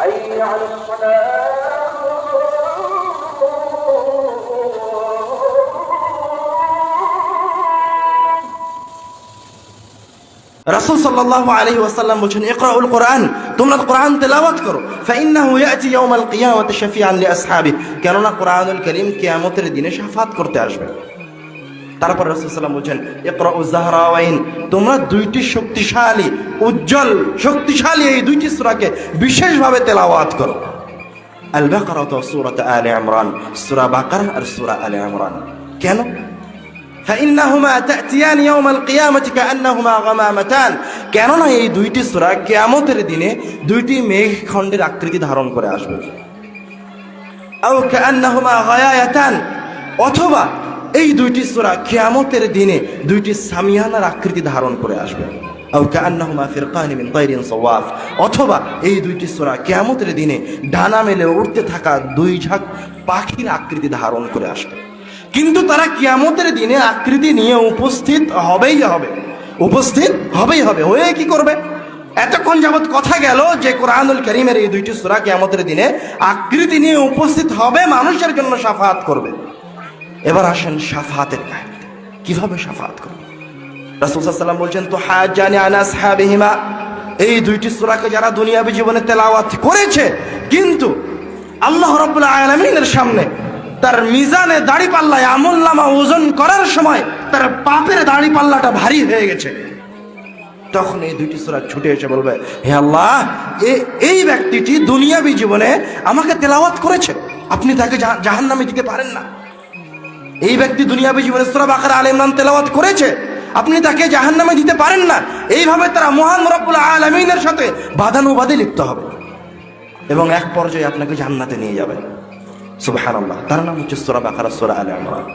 حي على الصلاة রাসূল সাল্লাল্লাহু আলাইহি ওয়াসাল্লাম বলেন ইকরাউল কোরআন তোমরা কোরআন তেলাওয়াত করো ফাইন্নাহু ইয়াতি ইয়াউমাল কিয়ামাতি শাফিআন লিআসহাবি কেননা কোরআনুল কারীম কিয়ামতের দিনে শাফাত করতে আসবে তারপর রাসূল সাল্লাল্লাহু বলেন ইকরাউ জাহরাওয়াইন তোমরা দুইটি শক্তিশালী উজ্জ্বল শক্তিশালী এই দুইটি সূরাকে বিশেষভাবে তেলাওয়াত করো আল বাকারা ও সূরাত আলে ইমরান সূরা বাকারা আর সূরা আলে ইমরান কেন فإنهما تأتيان يوم القيامة كأنهما غمامتان কেননা এই দুইটি সূরা কিয়ামতের দিনে দুইটি মেঘ খণ্ডের আকৃতি ধারণ করে আসবে আও কান্নাহুমা গায়ায়াতান অথবা এই দুইটি সূরা কেয়ামতের দিনে দুইটি সামিয়ানার আকৃতি ধারণ করে আসবে। অথবা এই দুইটি সূরা কেয়ামতের দিনে ডানা মেলে উঠতে থাকা দুই ঝাঁক পাখির আকৃতি ধারণ করে আসবে। কিন্তু তারা কিয়ামতের দিনে আকৃতি নিয়ে উপস্থিত হবেই হবে। উপস্থিত হবেই হবে। হয়ে কি করবে? এতক্ষণ যাবৎ কথা গেল যে কোরআনুল করিমের এই দুইটি সূরা কিয়ামতের দিনে আকৃতি নিয়ে উপস্থিত হবে মানুষের জন্য সাফাত করবে। এবার আসেন সাফাতের কাহিনী। কীভাবে সাফাত করবে? রাসূল সাল্লাম বলছেন, তো হাজানি আনা সাহাবিহিমা এই দুইটি সুরাকে যারা দুনিয়াবী জীবনে তেলাওয়াত করেছে, কিন্তু আল্লাহ রাব্বুল আলামিনের সামনে তার মিজানে দাড়ি পাল্লায় আমল ওজন করার সময় তার পাপের দাড়ি পাল্লাটা ভারী হয়ে গেছে। তখন এই দুইটি সূরা ছুটে এসে বলবে, হে আল্লাহ এই ব্যক্তিটি দুনিয়াবী জীবনে আমাকে তেলাওয়াত করেছে। আপনি তাকে জাহান নামে দিতে পারেন না। এই ব্যক্তি দুনিয়াবী জীবনে সুরা বাকার আল ইমরান তেলাওয়াত করেছে। আপনি তাকে জাহান নামে দিতে পারেন না। এইভাবে তারা মহান আল আলমিনের সাথে বাদানুবাদে লিপ্ত হবে। এবং এক পর্যায়ে আপনাকে জান্নাতে নিয়ে যাবে। সুবাহ তার নাম হচ্ছে সোরা বাকারা, সোরা আল ইমরান।